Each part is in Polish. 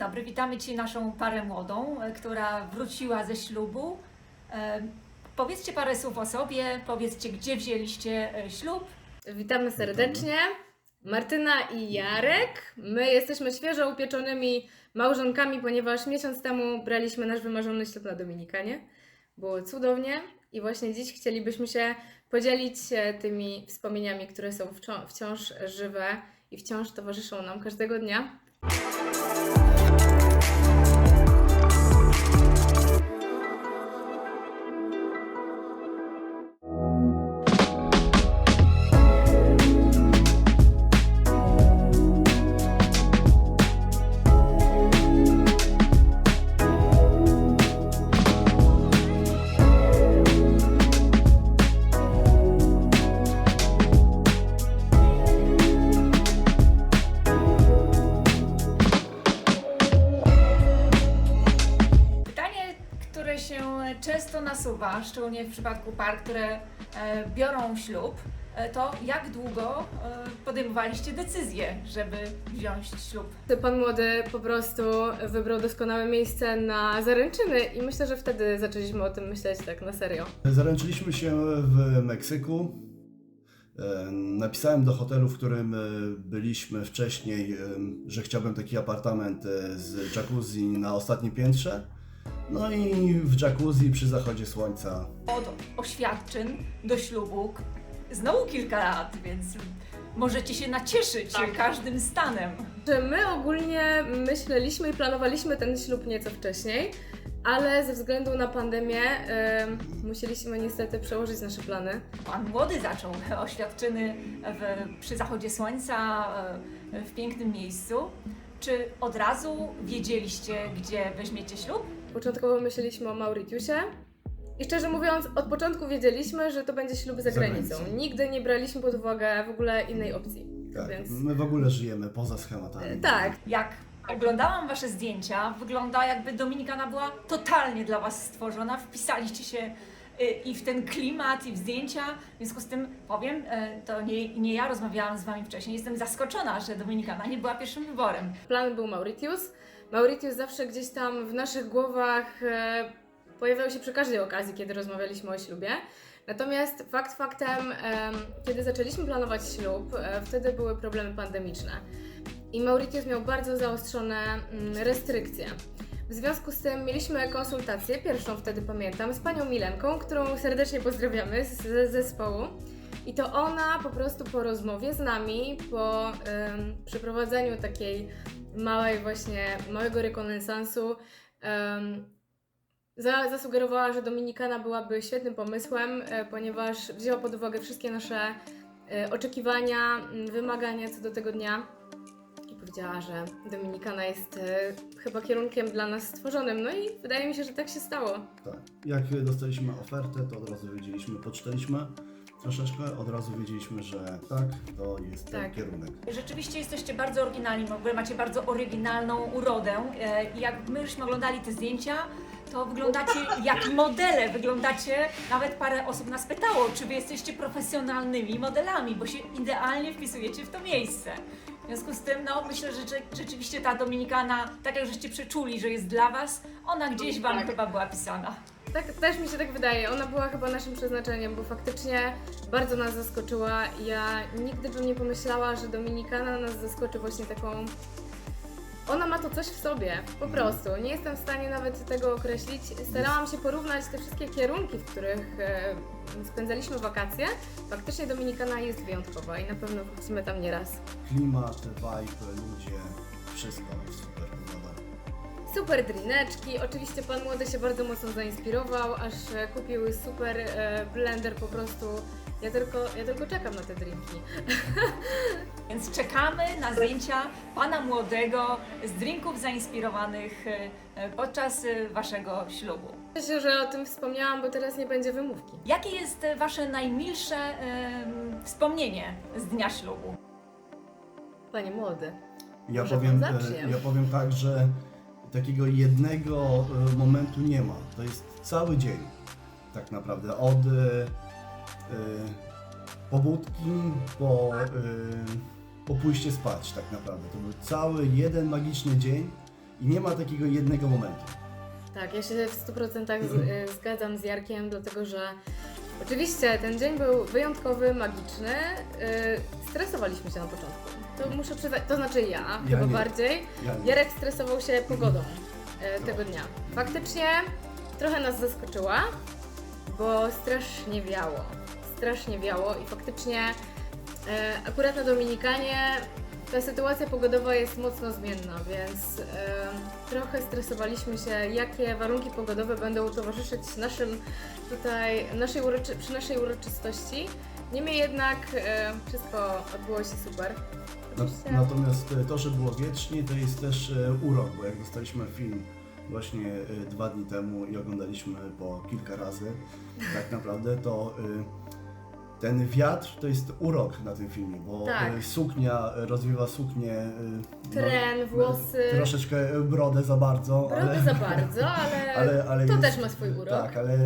Dobry, witamy Ci naszą parę młodą, e, która wróciła ze ślubu. E, Powiedzcie parę słów o sobie, powiedzcie, gdzie wzięliście e, ślub. Witamy serdecznie. Martyna i Jarek. My jesteśmy świeżo upieczonymi małżonkami, ponieważ miesiąc temu braliśmy nasz wymarzony ślub na Dominikanie. Było cudownie i właśnie dziś chcielibyśmy się podzielić tymi wspomnieniami, które są wcią- wciąż żywe i wciąż towarzyszą nam każdego dnia. Szczególnie w przypadku par, które e, biorą ślub, e, to jak długo e, podejmowaliście decyzję, żeby wziąć ślub? Pan młody po prostu wybrał doskonałe miejsce na zaręczyny i myślę, że wtedy zaczęliśmy o tym myśleć tak na serio. Zaręczyliśmy się w Meksyku. Napisałem do hotelu, w którym byliśmy wcześniej, że chciałbym taki apartament z jacuzzi na ostatnim piętrze. No i w jacuzzi przy zachodzie słońca. Od oświadczyn do ślubu znowu kilka lat, więc możecie się nacieszyć Tak. każdym stanem. że my ogólnie myśleliśmy i planowaliśmy ten ślub nieco wcześniej, ale ze względu na pandemię em, musieliśmy niestety przełożyć nasze plany. Pan młody zaczął oświadczyny w, przy zachodzie słońca e, w pięknym miejscu. Czy od razu wiedzieliście, gdzie weźmiecie ślub? Początkowo myśleliśmy o Mauritiusie i szczerze mówiąc, od początku wiedzieliśmy, że to będzie ślub za Za granicą. granicą. Nigdy nie braliśmy pod uwagę w ogóle innej opcji. Tak, Więc my w ogóle żyjemy poza schematami. tak, Jak oglądałam Wasze zdjęcia, wygląda jakby Dominikana była totalnie dla Was stworzona. Wpisaliście się y, i w ten klimat, i w zdjęcia. W związku z tym powiem, e, to nie, nie ja rozmawiałam z Wami wcześniej, jestem zaskoczona, że Dominikana nie była pierwszym wyborem. plan był Mauritius. Mauritius zawsze gdzieś tam w naszych głowach e, pojawiał się przy każdej okazji, kiedy rozmawialiśmy o ślubie. Natomiast fakt faktem, em, kiedy zaczęliśmy planować ślub, e, wtedy były problemy pandemiczne. I Mauritius miał bardzo zaostrzone mm, restrykcje. W związku z tym mieliśmy konsultację, pierwszą wtedy pamiętam, z panią Milenką, którą serdecznie pozdrawiamy z, ze zespołu. I to ona po prostu po rozmowie z nami, po em, przeprowadzeniu takiej małej właśnie, małego rekonesansu, za, zasugerowała, że Dominikana byłaby świetnym pomysłem, e, ponieważ wzięła pod uwagę wszystkie nasze e, oczekiwania, wymagania co do tego dnia i powiedziała, że Dominikana jest e, chyba kierunkiem dla nas stworzonym. No i wydaje mi się, że tak się stało. Tak. Jak dostaliśmy ofertę, to od razu wiedzieliśmy, poczytaliśmy troszeczkę, od razu wiedzieliśmy, że tak, to jest ten Tak. kierunek. Rzeczywiście jesteście bardzo oryginalni, w ogóle macie bardzo oryginalną urodę. E, I jak myśmy oglądali te zdjęcia, to wyglądacie jak modele, wyglądacie, nawet parę osób nas pytało, czy wy jesteście profesjonalnymi modelami, bo się idealnie wpisujecie w to miejsce. W związku z tym, no myślę, że rze- rzeczywiście ta Dominikana, tak jak żeście przeczuli, że jest dla was, ona gdzieś wam Tak. chyba była pisana. Tak, też mi się tak wydaje. Ona była chyba naszym przeznaczeniem, bo faktycznie bardzo nas zaskoczyła. Ja nigdy bym nie pomyślała, że Dominikana nas zaskoczy właśnie taką. Ona ma to coś w sobie, po prostu. Nie jestem w stanie nawet tego określić. Starałam się porównać te wszystkie kierunki, w których e, spędzaliśmy wakacje. Faktycznie Dominikana jest wyjątkowa i na pewno wrócimy tam nieraz. Klimat, vibe, ludzie, wszystko super wygląda. Super drineczki. Oczywiście pan młody się bardzo mocno zainspirował, aż e, kupił super e, blender po prostu. Ja tylko, ja tylko czekam na te drinki. Więc czekamy na zdjęcia pana młodego z drinków zainspirowanych e, podczas waszego ślubu. Cieszę się, że o tym wspomniałam, bo teraz nie będzie wymówki. Jakie jest wasze najmilsze wspomnienie z dnia ślubu? Panie młody. Ja powiem, ja powiem tak, że takiego jednego e, momentu nie ma. To jest cały dzień tak naprawdę. Od e, e, pobudki po, e, po pójście spać tak naprawdę. To był cały jeden magiczny dzień i nie ma takiego jednego momentu. Tak, ja się w 100% z, y, zgadzam z Jarkiem, dlatego że oczywiście ten dzień był wyjątkowy, magiczny. y, stresowaliśmy się na początku. To muszę przyznać, to znaczy ja, chyba nie. bardziej. Ja nie. Jarek stresował się pogodą y, tego dnia. Faktycznie trochę nas zaskoczyła, bo strasznie wiało. Strasznie wiało i faktycznie e, akurat na Dominikanie ta sytuacja pogodowa jest mocno zmienna, więc e, trochę stresowaliśmy się, jakie warunki pogodowe będą towarzyszyć naszym tutaj, naszej uroczy, przy naszej uroczystości. Niemniej jednak e, wszystko odbyło się super. Na, natomiast e, to, że było wiecznie, to jest też e, urok, bo jak dostaliśmy film właśnie e, dwa dni temu i oglądaliśmy po kilka razy, tak naprawdę to ten wiatr to jest urok na tym filmie, bo Tak. e, suknia e, rozwiewa suknię. e, no, Tren, włosy. Troszeczkę brodę za bardzo. Brody za bardzo, ale, ale, ale to jest- też ma swój urok. Tak, ale,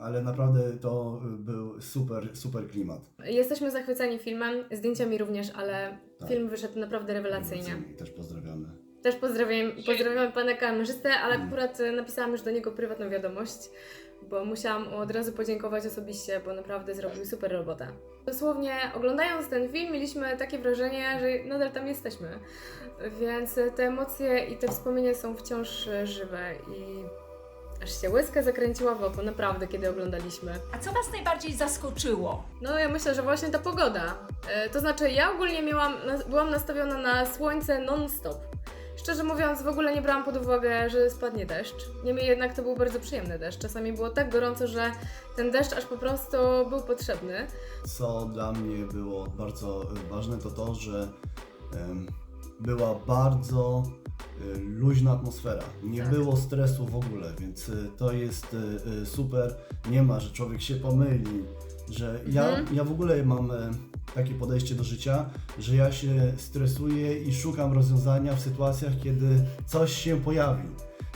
ale naprawdę to był super, super klimat. Jesteśmy zachwyceni filmem, zdjęciami również, ale Tak. film wyszedł naprawdę rewelacyjnie. Też pozdrawiamy. Też pozdrawiam, pozdrawiamy pana kamerzystę, ale akurat napisałam już do niego prywatną wiadomość, bo musiałam mu od razu podziękować osobiście, bo naprawdę zrobił super robotę. Dosłownie oglądając ten film mieliśmy takie wrażenie, że nadal tam jesteśmy, więc te emocje i te wspomnienia są wciąż żywe i aż się łezka zakręciła w oko, naprawdę, kiedy oglądaliśmy. A co Was najbardziej zaskoczyło? No ja myślę, że właśnie ta pogoda. E, to znaczy ja ogólnie miałam, byłam nastawiona na słońce non-stop. Szczerze mówiąc, w ogóle nie brałam pod uwagę, że spadnie deszcz. Niemniej jednak to był bardzo przyjemny deszcz. Czasami było tak gorąco, że ten deszcz aż po prostu był potrzebny. Co dla mnie było bardzo e, ważne, to to, że em, była bardzo e, luźna atmosfera. Nie Tak. było stresu w ogóle, więc e, to jest super. Nie ma, że człowiek się pomyli, że ja, Mhm. ja w ogóle mam takie podejście do życia, że ja się stresuję i szukam rozwiązania w sytuacjach, kiedy coś się pojawi.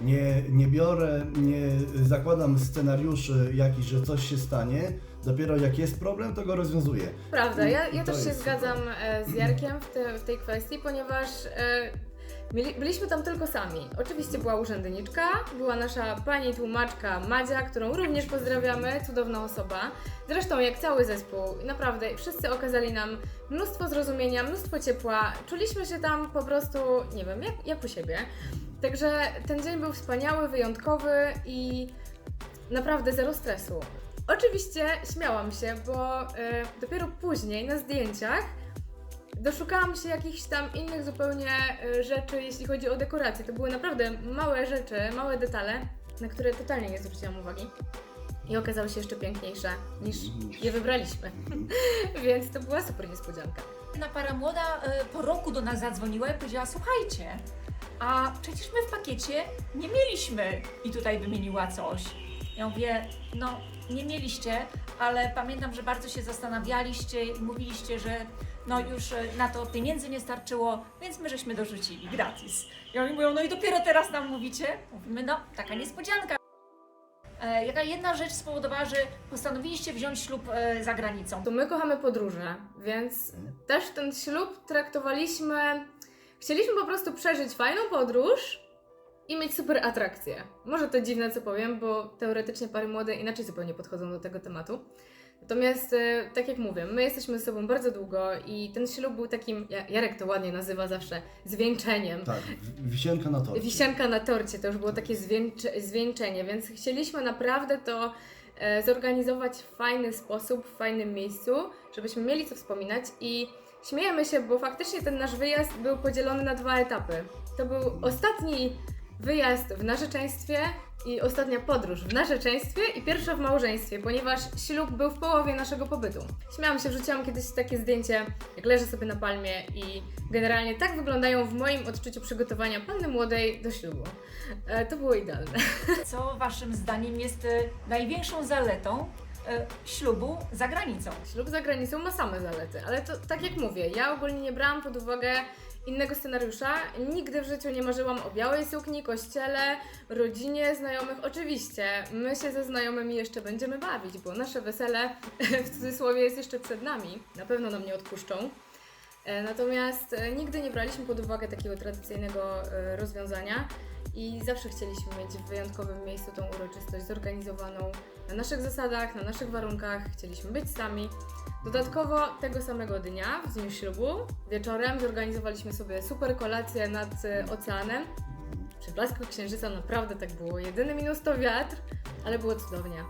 Nie, nie biorę, nie zakładam scenariuszy jakichś, że coś się stanie. Dopiero jak jest problem, to go rozwiązuję. Prawda, ja, ja też się zgadzam e, z Jarkiem w, te, w tej kwestii, ponieważ e, byliśmy tam tylko sami. Oczywiście była urzędniczka, była nasza pani tłumaczka Madzia, którą również pozdrawiamy, cudowna osoba. Zresztą jak cały zespół, naprawdę wszyscy okazali nam mnóstwo zrozumienia, mnóstwo ciepła. Czuliśmy się tam po prostu, nie wiem, jak, jak u siebie. Także ten dzień był wspaniały, wyjątkowy i naprawdę zero stresu. Oczywiście śmiałam się, bo e, dopiero później na zdjęciach doszukałam się jakichś tam innych zupełnie e, rzeczy, jeśli chodzi o dekoracje. To były naprawdę małe rzeczy, małe detale, na które totalnie nie zwróciłam uwagi. I okazały się jeszcze piękniejsze niż je wybraliśmy. Mhm. Więc to była super niespodzianka. Jedna para młoda e, po roku do nas zadzwoniła i powiedziała: Słuchajcie, a przecież my w pakiecie nie mieliśmy i tutaj wymieniła coś. Ja mówię: No, nie mieliście, ale pamiętam, że bardzo się zastanawialiście i mówiliście, że no już e, na to pieniędzy nie starczyło, więc my żeśmy dorzucili gratis. I oni mówią: No i dopiero teraz nam mówicie? Mówimy: No, taka niespodzianka. E, jaka jedna rzecz spowodowała, że postanowiliście wziąć ślub e, za granicą? To my kochamy podróże, więc też ten ślub traktowaliśmy. Chcieliśmy po prostu przeżyć fajną podróż i mieć super atrakcje. Może to dziwne, co powiem, bo teoretycznie pary młode inaczej zupełnie podchodzą do tego tematu. Natomiast, e, tak jak mówię, my jesteśmy ze sobą bardzo długo i ten ślub był takim, Ja- Jarek to ładnie nazywa zawsze, zwieńczeniem. Tak, wisienka na torcie. Wisienka na torcie to już było takie zwieńcze, zwieńczenie, więc chcieliśmy naprawdę to e, zorganizować w fajny sposób, w fajnym miejscu, żebyśmy mieli co wspominać i śmiejemy się, bo faktycznie ten nasz wyjazd był podzielony na dwa etapy. To był ostatni wyjazd w narzeczeństwie i ostatnia podróż w narzeczeństwie i pierwsza w małżeństwie, ponieważ ślub był w połowie naszego pobytu. Śmiałam się, wrzuciłam kiedyś takie zdjęcie, jak leżę sobie na palmie i generalnie tak wyglądają w moim odczuciu przygotowania panny młodej do ślubu. E, to było idealne. Co Waszym zdaniem jest e, największą zaletą e, ślubu za granicą? Ślub za granicą ma same zalety, ale to tak jak mówię, ja ogólnie nie brałam pod uwagę innego scenariusza. Nigdy w życiu nie marzyłam o białej sukni, kościele, rodzinie, znajomych. Oczywiście, my się ze znajomymi jeszcze będziemy bawić, bo nasze wesele w cudzysłowie jest jeszcze przed nami. Na pewno nam nie odpuszczą. E, Natomiast e, nigdy nie braliśmy pod uwagę takiego tradycyjnego e, rozwiązania i zawsze chcieliśmy mieć w wyjątkowym miejscu tą uroczystość zorganizowaną na naszych zasadach, na naszych warunkach. Chcieliśmy być sami. Dodatkowo tego samego dnia, w dniu ślubu, wieczorem zorganizowaliśmy sobie super kolację nad e, oceanem. Przy blasku księżyca naprawdę tak było. Jedyny minus to wiatr, ale było cudownie.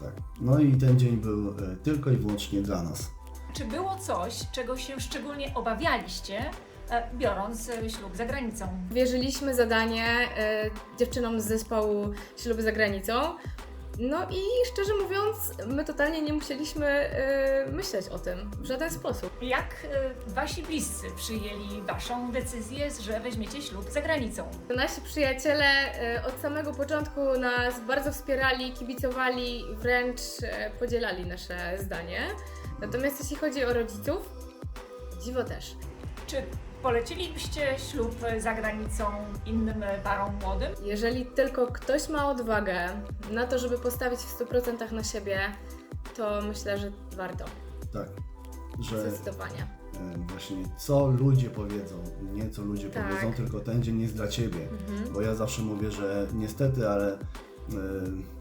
Tak. No i ten dzień był e, tylko i wyłącznie dla nas. Czy było coś, czego się szczególnie obawialiście, e, biorąc e, ślub za granicą? Wierzyliśmy zadanie e, dziewczynom z zespołu Śluby za granicą. No i szczerze mówiąc, my totalnie nie musieliśmy e, myśleć o tym w żaden sposób. Jak e, wasi bliscy przyjęli waszą decyzję, że weźmiecie ślub za granicą? Nasi przyjaciele e, od samego początku nas bardzo wspierali, kibicowali, wręcz e, podzielali nasze zdanie. Natomiast jeśli chodzi o rodziców, dziwo też. Czy polecilibyście ślub za granicą innym parom młodym? Jeżeli tylko ktoś ma odwagę na to, żeby postawić w 100% na siebie, to myślę, że warto. Tak. Że Zdecydowanie. e, właśnie co ludzie powiedzą, nie co ludzie Tak. powiedzą, tylko ten dzień jest dla ciebie. Mhm. Bo ja zawsze mówię, że niestety, ale e,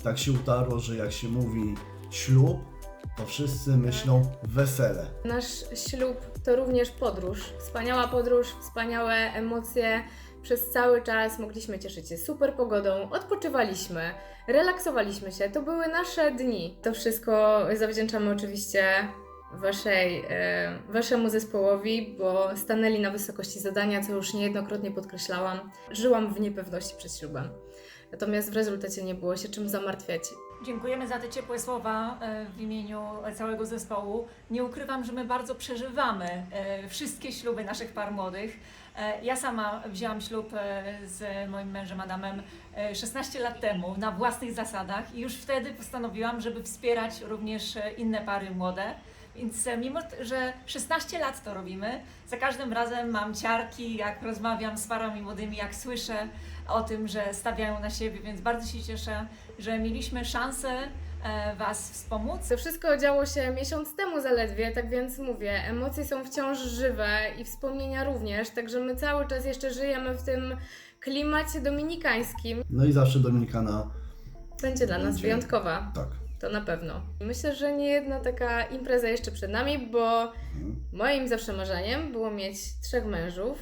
tak się utarło, że jak się mówi ślub, to wszyscy myślą wesele. Nasz ślub to również podróż. Wspaniała podróż, wspaniałe emocje. Przez cały czas mogliśmy cieszyć się super pogodą, odpoczywaliśmy, relaksowaliśmy się. To były nasze dni. To wszystko zawdzięczamy oczywiście waszej, e, waszemu zespołowi, bo stanęli na wysokości zadania, co już niejednokrotnie podkreślałam. Żyłam w niepewności przed ślubem. Natomiast w rezultacie nie było się czym zamartwiać. Dziękujemy za te ciepłe słowa e, w imieniu całego zespołu. Nie ukrywam, że my bardzo przeżywamy e, wszystkie śluby naszych par młodych. E, Ja sama wzięłam ślub z moim mężem Adamem e, 16 lat temu na własnych zasadach i już wtedy postanowiłam, żeby wspierać również inne pary młode. Więc mimo, że 16 lat to robimy, za każdym razem mam ciarki, jak rozmawiam z parami młodymi, jak słyszę o tym, że stawiają na siebie, więc bardzo się cieszę, że mieliśmy szansę e, Was wspomóc. To wszystko działo się miesiąc temu zaledwie, tak więc mówię, emocje są wciąż żywe i wspomnienia również, także my cały czas jeszcze żyjemy w tym klimacie dominikańskim. No i zawsze Dominikana, Będzie dla nas Będzie. wyjątkowa, tak. to na pewno. Myślę, że nie jedna taka impreza jeszcze przed nami, bo Mhm. moim zawsze marzeniem było mieć trzech mężów,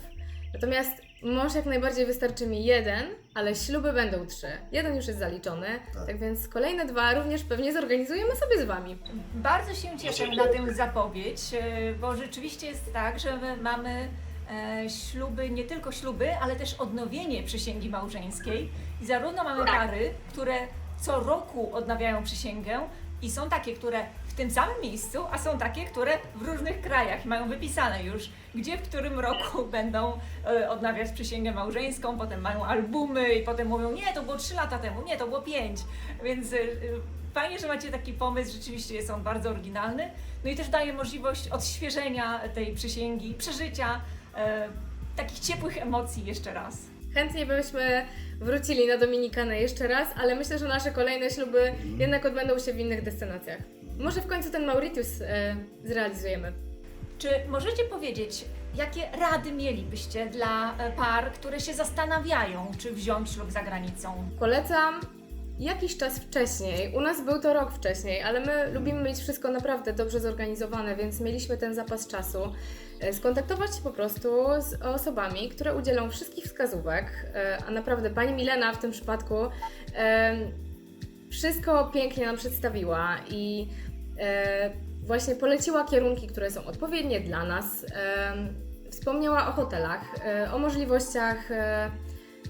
natomiast mąż jak najbardziej wystarczy mi jeden, ale śluby będą trzy. Jeden już jest zaliczony, Tak. tak więc kolejne dwa również pewnie zorganizujemy sobie z Wami. Bardzo się cieszę na tę zapowiedź, e, bo rzeczywiście jest tak, że my mamy e, śluby, nie tylko śluby, ale też odnowienie przysięgi małżeńskiej. I zarówno mamy pary, które co roku odnawiają przysięgę i są takie, które w tym samym miejscu, a są takie, które w różnych krajach mają wypisane już, gdzie w którym roku będą e, odnawiać przysięgę małżeńską, potem mają albumy i potem mówią, nie, to było 3 lata temu, nie, to było 5. Więc e, e, fajnie, że macie taki pomysł, rzeczywiście jest on bardzo oryginalny. No i też daje możliwość odświeżenia tej przysięgi, przeżycia takich ciepłych emocji jeszcze raz. Chętnie byśmy wrócili na Dominikanę jeszcze raz, ale myślę, że nasze kolejne śluby jednak odbędą się w innych destynacjach. Może w końcu ten Mauritius e, zrealizujemy. Czy możecie powiedzieć, jakie rady mielibyście dla e, par, które się zastanawiają, czy wziąć ślub za granicą? Polecam jakiś czas wcześniej. U nas był to rok wcześniej, ale my lubimy mieć wszystko naprawdę dobrze zorganizowane, więc mieliśmy ten zapas czasu. E, Skontaktować się po prostu z osobami, które udzielą wszystkich wskazówek, e, a naprawdę pani Milena w tym przypadku em, wszystko pięknie nam przedstawiła i e, właśnie poleciła kierunki, które są odpowiednie dla nas. Em, Wspomniała o hotelach, e, o możliwościach e,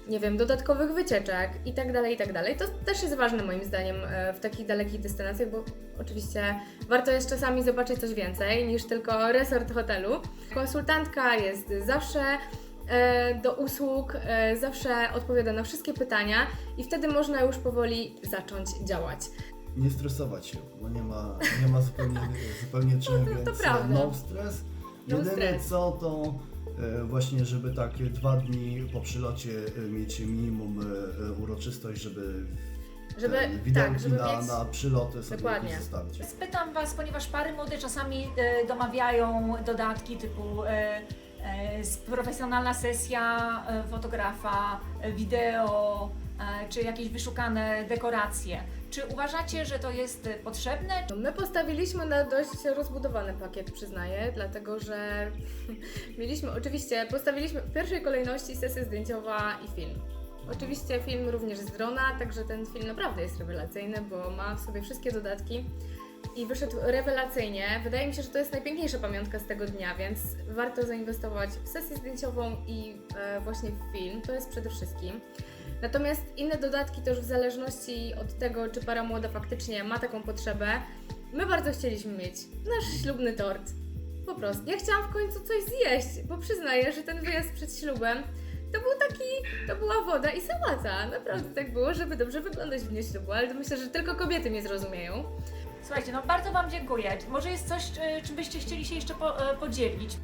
nie wiem, dodatkowych wycieczek i tak dalej, i tak dalej. To też jest ważne moim zdaniem e, w takich dalekich destynacjach, bo oczywiście warto jest czasami zobaczyć coś więcej niż tylko resort hotelu. Konsultantka jest zawsze e, do usług, e, zawsze odpowiada na wszystkie pytania i wtedy można już powoli zacząć działać. Nie stresować się, bo nie ma, nie ma zupełnie, zupełnie czym, to więc prawda. no stres. No Jedyne stres. co to e, właśnie, żeby takie dwa dni po przylocie e, mieć minimum e, e, uroczystość, żeby Żeby- tak, żeby na, mieć- na przyloty sobie Dokładnie. zostawić. Spytam Was, ponieważ pary młode czasami e, domawiają dodatki typu e, e, profesjonalna sesja e, fotografa, e, wideo, e, czy jakieś wyszukane dekoracje. Czy uważacie, że to jest e, potrzebne? No, My postawiliśmy na dość rozbudowany pakiet, przyznaję, dlatego że mieliśmy, oczywiście, postawiliśmy w pierwszej kolejności sesję zdjęciowa i film. Oczywiście film również z drona, także ten film naprawdę jest rewelacyjny, bo ma w sobie wszystkie dodatki i wyszedł rewelacyjnie. Wydaje mi się, że to jest najpiękniejsza pamiątka z tego dnia, więc warto zainwestować w sesję zdjęciową i e, właśnie w film. To jest przede wszystkim. Natomiast inne dodatki już w zależności od tego, czy para młoda faktycznie ma taką potrzebę. My bardzo chcieliśmy mieć nasz ślubny tort. Po prostu. Ja chciałam w końcu coś zjeść, bo przyznaję, że ten wyjazd przed ślubem to był taki, to była woda i sałata. Naprawdę tak było, żeby dobrze wyglądać w dniu ślubu, ale myślę, że tylko kobiety mnie zrozumieją. Słuchajcie, no bardzo Wam dziękuję. Może jest coś, e, czym byście chcieli się jeszcze po, e, podzielić?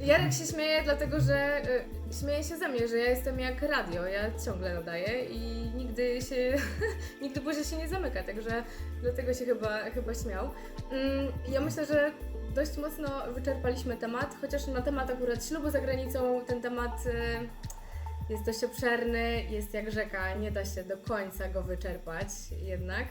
Jarek się śmieje, dlatego że y, śmieje się ze mnie, że ja jestem jak radio, ja ciągle nadaję i nigdy się, nigdy buzia się nie zamyka, także dlatego się chyba, chyba śmiał. Mm, ja myślę, że dość mocno wyczerpaliśmy temat, chociaż na temat akurat ślubu za granicą ten temat y, jest dość obszerny, jest jak rzeka, nie da się do końca go wyczerpać jednak.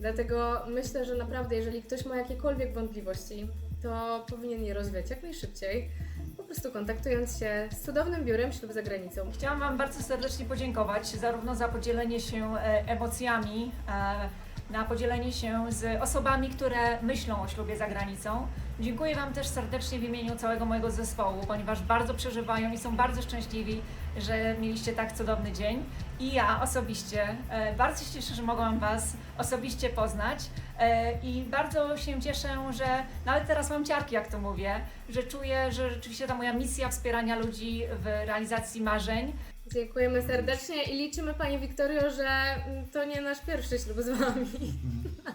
Dlatego myślę, że naprawdę, jeżeli ktoś ma jakiekolwiek wątpliwości, to powinien je rozwiać jak najszybciej, po prostu kontaktując się z cudownym biurem ślub za granicą. Chciałam Wam bardzo serdecznie podziękować zarówno za podzielenie się e, emocjami, e, na podzielenie się z osobami, które myślą o ślubie za granicą. Dziękuję Wam też serdecznie w imieniu całego mojego zespołu, ponieważ bardzo przeżywają i są bardzo szczęśliwi, że mieliście tak cudowny dzień. I ja osobiście e, bardzo się cieszę, że mogłam Was osobiście poznać e, i bardzo się cieszę, że nawet teraz mam ciarki, jak to mówię, że czuję, że rzeczywiście ta moja misja wspierania ludzi w realizacji marzeń Dziękujemy serdecznie i liczymy Pani Wiktorio, że mm, to nie nasz pierwszy ślub z Wami.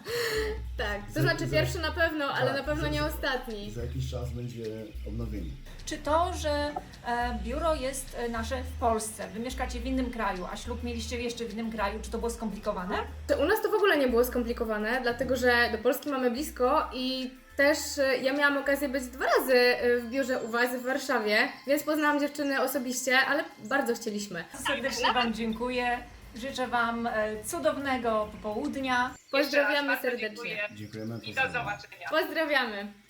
tak, to znaczy pierwszy na pewno, ale tak, na pewno nie ostatni. Za jakiś czas będzie odnowienie. Czy to, że e, biuro jest e, nasze w Polsce, wy mieszkacie w innym kraju, a ślub mieliście jeszcze w innym kraju, czy to było skomplikowane? To u nas to w ogóle nie było skomplikowane, dlatego że do Polski mamy blisko i też e, ja miałam okazję być dwa razy w biurze u Was w Warszawie, więc poznałam dziewczyny osobiście, ale bardzo chcieliśmy. Serdecznie Wam dziękuję. Życzę Wam cudownego popołudnia. Pozdrawiamy serdecznie. dziękuję Dziękujemy. I do zobaczenia. Pozdrawiamy.